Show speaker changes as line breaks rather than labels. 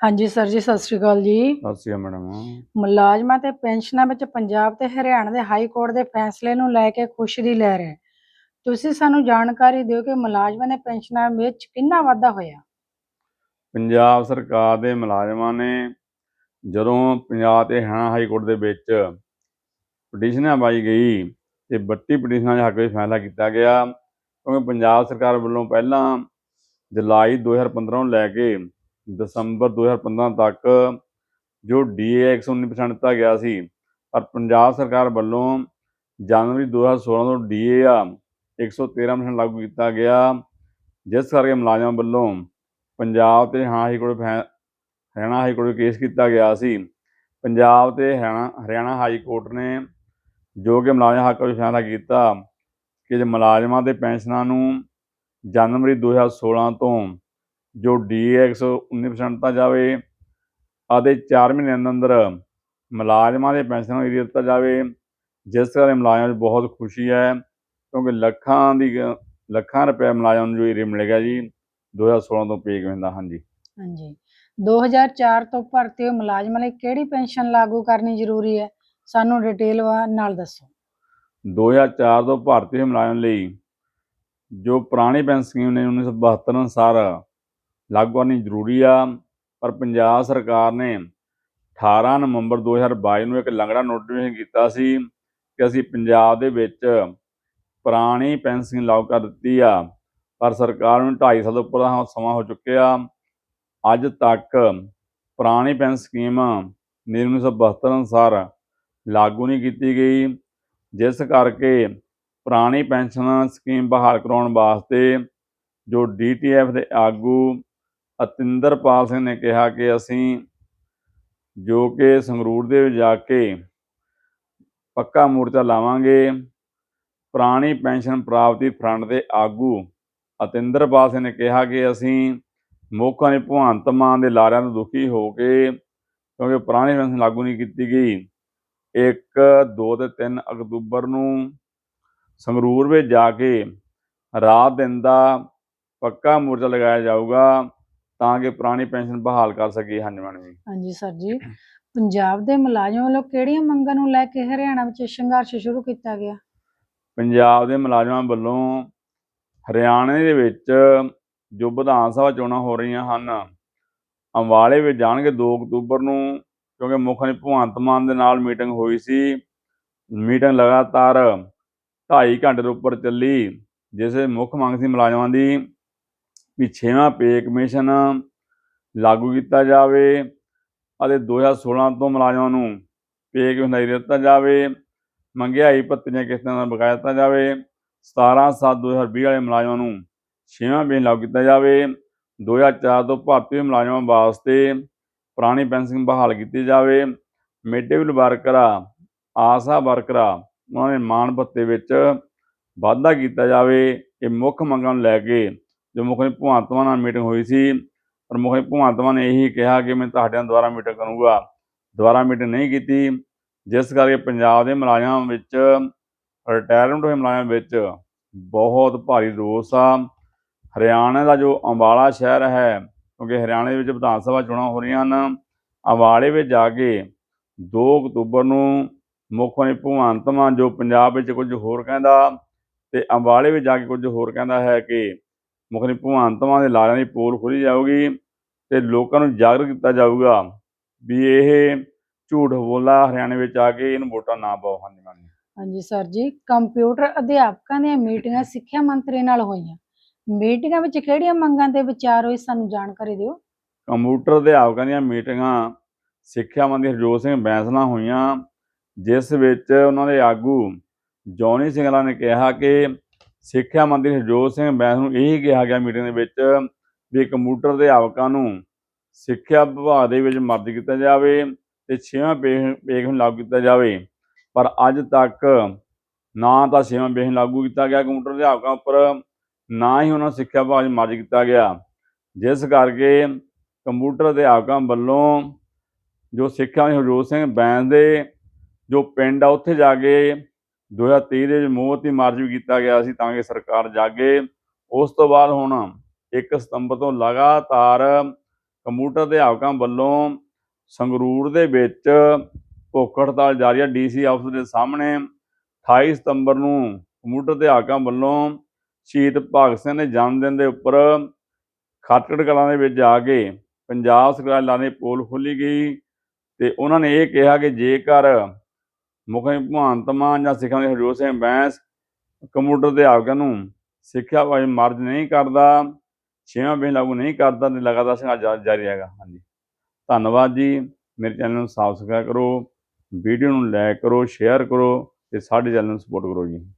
ਹਾਂਜੀ ਸਰ ਜੀ ਸਤਿ ਸ਼੍ਰੀ ਅਕਾਲ ਜੀ।
ਸਤਿ ਸ਼੍ਰੀ ਅਕਾਲ ਮੈਡਮ।
ਮੁਲਾਜ਼ਮਾਂ ਤੇ ਪੈਨਸ਼ਨਾਂ ਵਿੱਚ ਪੰਜਾਬ ਤੇ ਹਰਿਆਣਾ ਦੇ ਹਾਈ ਕੋਰਟ ਦੇ ਫੈਸਲੇ ਨੂੰ ਲੈ ਕੇ ਖੁਸ਼ੀ ਦੀ ਲਹਿਰ ਹੈ। ਤੁਸੀਂ ਸਾਨੂੰ ਜਾਣਕਾਰੀ ਦਿਓ ਕਿ ਮੁਲਾਜ਼ਮਾਂ ਦੇ ਪੈਨਸ਼ਨਾਂ ਵਿੱਚ ਕਿੰਨਾ ਵਾਧਾ ਹੋਇਆ?
ਪੰਜਾਬ ਸਰਕਾਰ ਦੇ ਮੁਲਾਜ਼ਮਾਂ ਨੇ ਜਦੋਂ ਪੰਜਾਬ ਤੇ ਹਰਿਆਣਾ ਹਾਈ ਕੋਰਟ ਦੇ ਵਿੱਚ ਪਟੀਸ਼ਨਾਂ ਪਾਈ ਗਈ ਤੇ 32 ਪਟੀਸ਼ਨਾਂ ਦੇ ਹੱਕ ਵਿੱਚ ਫੈਸਲਾ ਕੀਤਾ ਗਿਆ ਕਿਉਂਕਿ ਪੰਜਾਬ ਸਰਕਾਰ ਵੱਲੋਂ ਪਹਿਲਾਂ ਜੁਲਾਈ 2015 ਨੂੰ ਲੈ ਕੇ ਦਸੰਬਰ 2015 ਤੱਕ ਜੋ ਡੀਏ 119% ਦਿੱਤਾ ਗਿਆ ਸੀ, ਪਰ ਪੰਜਾਬ ਸਰਕਾਰ ਵੱਲੋਂ ਜਨਵਰੀ 2016 ਤੋਂ ਡੀਏ ਆ 113% ਲਾਗੂ ਕੀਤਾ ਗਿਆ। ਜਿਸ ਕਰਕੇ ਮੁਲਾਜ਼ਮਾਂ ਵੱਲੋਂ ਪੰਜਾਬ ਤੇ ਹਰਿਆਣਾ ਹਾਈ ਕੋਰਟ ਫੈ- ਹਰਿਆਣਾ ਹਾਈ ਕੋਰਟ ਵਿੱਚ ਕੇਸ ਕੀਤਾ ਗਿਆ ਸੀ। ਪੰਜਾਬ ਤੇ ਹਰਿਆਣਾ ਹਰਿਆਣਾ ਹਾਈ ਕੋਰਟ ਨੇ ਜੋ ਕਿ ਮੁਲਾਜ਼ਮ ਹੱਕ ਵਿੱਚ ਫੈਸਲਾ ਕੀਤਾ ਕਿ ਜੇ ਮੁਲਾਜ਼ਮਾਂ ਦੇ ਪੈਨਸ਼ਨਾਂ ਨੂੰ ਜਨਵਰੀ 2016 ਤੋਂ ਜੋ ਡੀਏ 119% ਦਿੱਤਾ ਜਾਵੇ ਅਤੇ 4 ਮਹੀਨਿਆਂ ਦੇ ਅੰਦਰ ਮੁਲਾਜ਼ਮਾਂ ਦੇ ਪੈਨਸ਼ਨਾਂ ਨੂੰ ਏਰੀਆ ਦਿੱਤਾ ਜਾਵੇ ਜਿਸ ਕਰਕੇ ਮੁਲਾਜ਼ਮਾਂ ਨੂੰ ਬਹੁਤ ਖੁਸ਼ੀ ਹੈ ਕਿਉਂਕਿ ਲੱਖਾਂ ਦੀ ਲੱਖਾਂ ਰੁਪਏ ਮੁਲਾਜ਼ਮਾਂ ਨੂੰ ਜੋ ਏਰੀਆ ਮਿਲੇਗਾ ਜੀ 2016 ਤੋਂ ਪੇ ਹੁੰਦਾ ਹਾਂਜੀ।
ਹਾਂਜੀ। 2004 ਤੋਂ ਭਰਤੀ ਹੋਏ ਮੁਲਾਜ਼ਮਾਂ ਲਈ ਕਿਹੜੀ ਪੈਨਸ਼ਨ ਲਾਗੂ ਕਰਨੀ ਜ਼ਰੂਰੀ ਹੈ? ਸਾਨੂੰ ਡਿਟੇਲ ਨਾਲ ਦੱਸੋ।
2004 ਤੋਂ ਭਾਰਤੀ ਮੁਲਾਜ਼ਮ ਲਈ ਜੋ ਪੁਰਾਣੀ ਪੈਨਸ਼ਨ ਸਕੀਮ ਨੇ 1972 ਅਨੁਸਾਰ ਲਾਗੂ ਕਰਨੀ ਜ਼ਰੂਰੀ ਆ, ਪਰ ਪੰਜਾਬ ਸਰਕਾਰ ਨੇ 18 ਨਵੰਬਰ 2022 ਨੂੰ ਇੱਕ ਲੰਗੜਾ ਨੋਟੀਫਿਕੇਸ਼ਨ ਕੀਤਾ ਸੀ ਕਿ ਅਸੀਂ ਪੰਜਾਬ ਦੇ ਵਿੱਚ ਪੁਰਾਣੀ ਪੈਨਸ਼ਨ ਸਕੀਮ ਲਾਗੂ ਕਰ ਦਿੱਤੀ ਆ, ਪਰ ਸਰਕਾਰ ਨੂੰ 2.5 ਸਾਲ ਉੱਪਰ ਦਾ ਸਮਾਂ ਹੋ ਚੁੱਕਿਆ। ਅੱਜ ਤੱਕ ਪੁਰਾਣੀ ਪੈਨਸ਼ਨ ਸਕੀਮ ਨੇ 1972 ਅਨੁਸਾਰ ਲਾਗੂ ਨਹੀਂ ਕੀਤੀ ਗਈ, ਜਿਸ ਕਰਕੇ ਪੁਰਾਣੀ ਪੈਨਸ਼ਨ ਸਕੀਮ ਬਹਾਲ ਕਰਾਉਣ ਵਾਸਤੇ ਜੋ ਡੀਟੀਐਫ ਦੇ ਆਗੂ ਅਤਿੰਦਰਪਾਲ ਸਿੰਘ ਨੇ ਕਿਹਾ ਕਿ ਅਸੀਂ ਜੋ ਕਿ ਸੰਗਰੂਰ ਦੇ ਵਿੱਚ ਜਾ ਕੇ ਪੱਕਾ ਮੋਰਚਾ ਲਾਵਾਂਗੇ, ਪੁਰਾਣੀ ਪੈਨਸ਼ਨ ਪ੍ਰਾਪਤੀ ਫਰੰਟ ਦੇ ਆਗੂ ਅਤਿੰਦਰਪਾਲ ਸਿੰਘ ਨੇ ਕਿਹਾ ਕਿ ਅਸੀਂ ਮੁੱਖ ਨੇ ਭਗਵੰਤ ਮਾਨ ਦੇ ਲਾਰਿਆਂ ਤੋਂ ਦੁਖੀ ਹੋ ਕੇ, ਕਿਉਂਕਿ ਪੁਰਾਣੀ ਪੈਨਸ਼ਨ ਲਾਗੂ ਨਹੀਂ ਕੀਤੀ ਗਈ। 1 2 ਤੇ 3 ਅਕਤੂਬਰ ਨੂੰ ਸੰਗਰੂਰ ਵਿੱਚ ਜਾ ਕੇ ਰਾਤ ਦਿਨ ਦਾ ਪੱਕਾ ਮੋਰਚਾ ਲਗਾਇਆ ਜਾਊਗਾ। ਤਾਂ ਕਿ ਪੁਰਾਣੀ ਪੈਨਸ਼ਨ ਬਹਾਲ ਕਰ ਸਕੀਏ ਹਾਂਜੀ ਮੈਡਮ ਜੀ।
ਹਾਂਜੀ ਸਰ ਜੀ। ਪੰਜਾਬ ਦੇ ਮੁਲਾਜ਼ਮਾਂ ਵੱਲੋਂ ਕਿਹੜੀਆਂ ਮੰਗਾਂ ਨੂੰ ਲੈ ਕੇ ਹਰਿਆਣਾ ਵਿੱਚ ਸੰਘਰਸ਼ ਸ਼ੁਰੂ ਕੀਤਾ ਗਿਆ?
ਪੰਜਾਬ ਦੇ ਮੁਲਾਜ਼ਮਾਂ ਵੱਲੋਂ ਹਰਿਆਣੇ ਦੇ ਵਿੱਚ ਜੋ ਵਿਧਾਨ ਸਭਾ ਚੋਣਾਂ ਹੋ ਰਹੀਆਂ ਹਨ ਅੰਬਾਲੇ ਵਿੱਚ ਜਾਣਗੇ 2 ਅਕਤੂਬਰ ਨੂੰ ਕਿਉਂਕਿ ਮੁੱਖ ਨੇ ਭਗਵੰਤ ਮਾਨ ਦੇ ਨਾਲ ਮੀਟਿੰਗ ਹੋਈ ਸੀ। ਮੀਟਿੰਗ ਲਗਾਤਾਰ 2.5 ਘੰਟੇ ਤੋਂ ਉੱਪਰ ਚੱਲੀ ਜਿਸ ਮੁੱਖ ਮੰਗ ਸੀ ਮੁਲਾਜ਼ਮਾਂ ਦੀ ਵੀ ਛੇਵਾਂ ਪੇ ਕਮਿਸ਼ਨ ਲਾਗੂ ਕੀਤਾ ਜਾਵੇ ਅਤੇ 2016 ਤੋਂ ਮੁਲਾਜ਼ਮਾਂ ਨੂੰ ਪੇ ਕਮਿਸ਼ਨ ਦਾ ਦਿੱਤਾ ਜਾਵੇ? ਮਹਿੰਗਾਈ ਭੱਤੀਆਂ ਕਿਸ਼ਤਾਂ ਦਾ ਬਕਾਇਆ ਦਿੱਤਾ ਜਾਵੇ। 17 7 2020 ਵਾਲੇ ਮੁਲਾਜ਼ਮਾਂ ਨੂੰ ਛੇਵਾਂ ਪੇ ਲਾਗੂ ਕੀਤਾ ਜਾਵੇ। 2004 ਤੋਂ ਭਾਰਤੀ ਮੁਲਾਜ਼ਮਾਂ ਵਾਸਤੇ ਪੁਰਾਣੀ ਪੈਨਸ਼ਨ ਬਹਾਲ ਕੀਤੀ ਜਾਵੇ। ਮਿਡ ਮੀਲ ਵਰਕਰਾਂ, ਆਸਾ ਵਰਕਰਾਂ, ਉਹਨਾਂ ਦੇ ਮਾਣ ਭੱਤੇ ਵਿੱਚ ਵਾਧਾ ਕੀਤਾ ਜਾਵੇ। ਇਹ ਮੁੱਖ ਮੰਗਾਂ ਨੂੰ ਲੈ ਕੇ ਜੋ ਮੁੱਖ ਨੇ ਭਗਵੰਤ ਮਾਨ ਨਾਲ ਮੀਟਿੰਗ ਹੋਈ ਸੀ, ਪਰ ਮੁੱਖ ਨੇ ਭਗਵੰਤ ਮਾਨ ਨੇ ਇਹੀ ਕਿਹਾ ਕਿ ਮੈਂ ਤੁਹਾਡੇ ਨਾਲ ਦੁਬਾਰਾ ਮੀਟਿੰਗ ਕਰੂੰਗਾ। ਦੁਬਾਰਾ ਮੀਟਿੰਗ ਨਹੀਂ ਕੀਤੀ। ਜਿਸ ਕਰਕੇ ਪੰਜਾਬ ਦੇ ਮੁਲਾਜ਼ਮਾਂ ਵਿੱਚ ਰਿਟਾਇਰਮੈਂਟ ਹੋਏ ਮੁਲਾਜ਼ਮਾਂ ਵਿੱਚ ਬਹੁਤ ਭਾਰੀ ਰੋਸ ਆ। ਹਰਿਆਣਾ ਦਾ ਜੋ ਅੰਬਾਲਾ ਸ਼ਹਿਰ ਹੈ, ਕਿਉਂਕਿ ਹਰਿਆਣੇ ਦੇ ਵਿੱਚ ਵਿਧਾਨ ਸਭਾ ਚੋਣਾਂ ਹੋ ਰਹੀਆਂ ਹਨ, ਅੰਬਾਲੇ ਵਿੱਚ ਜਾ ਕੇ 2 ਅਕਤੂਬਰ ਨੂੰ ਮੁੱਖ ਮੰਤਰੀ ਭਗਵੰਤ ਮਾਨ ਜੋ ਪੰਜਾਬ ਵਿੱਚ ਕੁਝ ਹੋਰ ਕਹਿੰਦਾ ਤੇ ਅੰਬਾਲੇ ਵਿੱਚ ਜਾ ਕੇ ਕੁਝ ਹੋਰ ਕਹਿੰਦਾ ਹੈ ਕਿ ਮੁੱਖ ਮੰਤਰੀ ਭਗਵੰਤ ਮਾਨ ਦੇ ਲਾਰਿਆਂ ਦੀ ਪੋਲ ਖੋਲੀ ਜਾਊਗੀ ਤੇ ਲੋਕਾਂ ਨੂੰ ਜਾਗਰੂਕ ਕੀਤਾ ਜਾਊਗਾ ਵੀ ਇਹ ਝੂਠ ਬੋਲਾ ਹਰਿਆਣੇ ਵਿੱਚ ਆ ਕੇ ਇਹਨੂੰ ਵੋਟਾਂ ਨਾ ਪਾਓ। ਹਾਂਜੀ ਮੈਡਮ
ਹਾਂਜੀ ਸਰ ਜੀ ਕੰਪਿਊਟਰ ਅਧਿਆਪਕਾਂ ਦੀਆਂ ਮੀਟਿੰਗਾਂ ਸਿੱਖਿਆ ਮੰਤਰੀ ਨਾਲ ਹੋਈਆਂ। ਮੀਟਿੰਗਾਂ ਵਿੱਚ ਕਿਹੜੀਆਂ ਮੰਗਾਂ ਤੇ ਵਿਚਾਰ ਹੋਏ ਸਾਨੂੰ ਜਾਣਕਾਰੀ ਦਿਓ।
ਕੰਪਿਊਟਰ ਅਧਿਆਪਕਾਂ ਦੀਆਂ ਮੀਟਿੰਗਾਂ ਸਿੱਖਿਆ ਮੰਤਰੀ ਹਰਜੋਤ ਸਿੰਘ ਬੈਂਸ ਨਾਲ ਹੋਈਆਂ ਜਿਸ ਵਿੱਚ ਉਹਨਾਂ ਦੇ ਆਗੂ ਜੌਨੀ ਸਿੰਘਲਾ ਨੇ ਕਿਹਾ ਕਿ ਸਿੱਖਿਆ ਮੰਤਰੀ ਹਰਜੋਤ ਸਿੰਘ ਬੈਂਸ ਨੂੰ ਇਹੀ ਕਿਹਾ ਗਿਆ ਮੀਟਿੰਗ ਦੇ ਵਿੱਚ ਵੀ ਕੰਪਿਊਟਰ ਅਧਿਆਪਕਾਂ ਨੂੰ ਸਿੱਖਿਆ ਵਿਭਾਗ ਦੇ ਵਿੱਚ ਮਰਜ ਕੀਤਾ ਜਾਵੇ ਤੇ ਛੇਵਾਂ ਪੇ ਪੇਗ ਨੂੰ ਲਾਗੂ ਕੀਤਾ ਜਾਵੇ। ਪਰ ਅੱਜ ਤੱਕ ਨਾ ਤਾਂ ਛੇਵਾਂ ਪੇਗ ਲਾਗੂ ਕੀਤਾ ਗਿਆ ਕੰਪਿਊਟਰ ਅਧਿਆਪਕਾਂ ਉੱਪਰ ਨਾ ਹੀ ਉਹਨਾਂ ਸਿੱਖਿਆ ਵਿਭਾਗ 'ਚ ਮਰਜ ਕੀਤਾ ਗਿਆ। ਜਿਸ ਕਰਕੇ ਕੰਪਿਊਟਰ ਅਧਿਆਪਕਾਂ ਵੱਲੋਂ ਜੋ ਸਿੱਖਿਆ ਮੰਤਰੀ ਹਰਜੋਤ ਸਿੰਘ ਬੈਂਸ ਦੇ ਜੋ ਪਿੰਡ ਆ, ਉੱਥੇ ਜਾ ਕੇ 2023 ਦੇ ਵਿੱਚ ਮੋਹਤੀ ਮਾਰਚ ਵੀ ਕੀਤਾ ਗਿਆ ਸੀ ਤਾਂ ਕਿ ਸਰਕਾਰ ਜਾਗੇ। ਉਸ ਤੋਂ ਬਾਅਦ ਹੁਣ 1 ਸਤੰਬਰ ਤੋਂ ਲਗਾਤਾਰ ਕੰਪਿਊਟਰ ਅਧਿਆਪਕਾਂ ਵੱਲੋਂ ਸੰਗਰੂਰ ਦੇ ਵਿੱਚ ਭੁੱਖ ਹੜਤਾਲ ਜਾਰੀ ਹੈ ਡੀਸੀ ਆਫਿਸ ਦੇ ਸਾਹਮਣੇ 28 ਸਤੰਬਰ ਨੂੰ ਕੰਪਿਊਟਰ ਅਧਿਆਪਕਾਂ ਵੱਲੋਂ ਸ਼ਹੀਦ ਭਗਤ ਸਿੰਘ ਦੇ ਜਨਮ ਦਿਨ ਦੇ ਉੱਪਰ ਖਟਕੜ ਕਲਾਂ ਦੇ ਵਿੱਚ ਜਾ ਕੇ ਪੰਜਾਬ ਸਰਕਾਰ ਲਾਣੇ ਪੋਲ ਖੋਲੀ ਗਈ ਤੇ ਉਹਨਾਂ ਨੇ ਇਹ ਕਿਹਾ ਕਿ ਜੇਕਰ ਮੁੱਖ ਮੰਤਰੀ ਭਗਵੰਤ ਮਾਨ ਜਾਂ ਸਿੱਖਾਂ ਦੇ ਹਰਜੋਤ ਸਿੰਘ ਬੈਂਸ ਕੰਪਿਊਟਰ ਅਧਿਆਪਕਾਂ ਨੂੰ ਸਿੱਖਿਆ ਵਾਈ ਮਰਜ ਨਹੀਂ ਕਰਦਾ, ਛੇਵਾਂ ਬਿਲ ਲਾਗੂ ਨਹੀਂ ਕਰਦਾ, ਤੇ ਲਗਾਤਾਰ ਸੰਘਰਸ਼ ਜਾਰੀ ਰਹੇਗਾ। ਹਾਂਜੀ। ਧੰਨਵਾਦ ਜੀ। ਮੇਰੇ ਚੈਨਲ ਨੂੰ ਸਬਸਕ੍ਰਾਈਬ ਕਰੋ, ਵੀਡੀਓ ਨੂੰ ਲਾਈਕ ਕਰੋ ਸ਼ੇਅਰ ਕਰੋ, ਤੇ ਸਾਡੇ ਚੈਨਲ ਨੂੰ ਸਪੋਰਟ ਕਰੋ ਜੀ।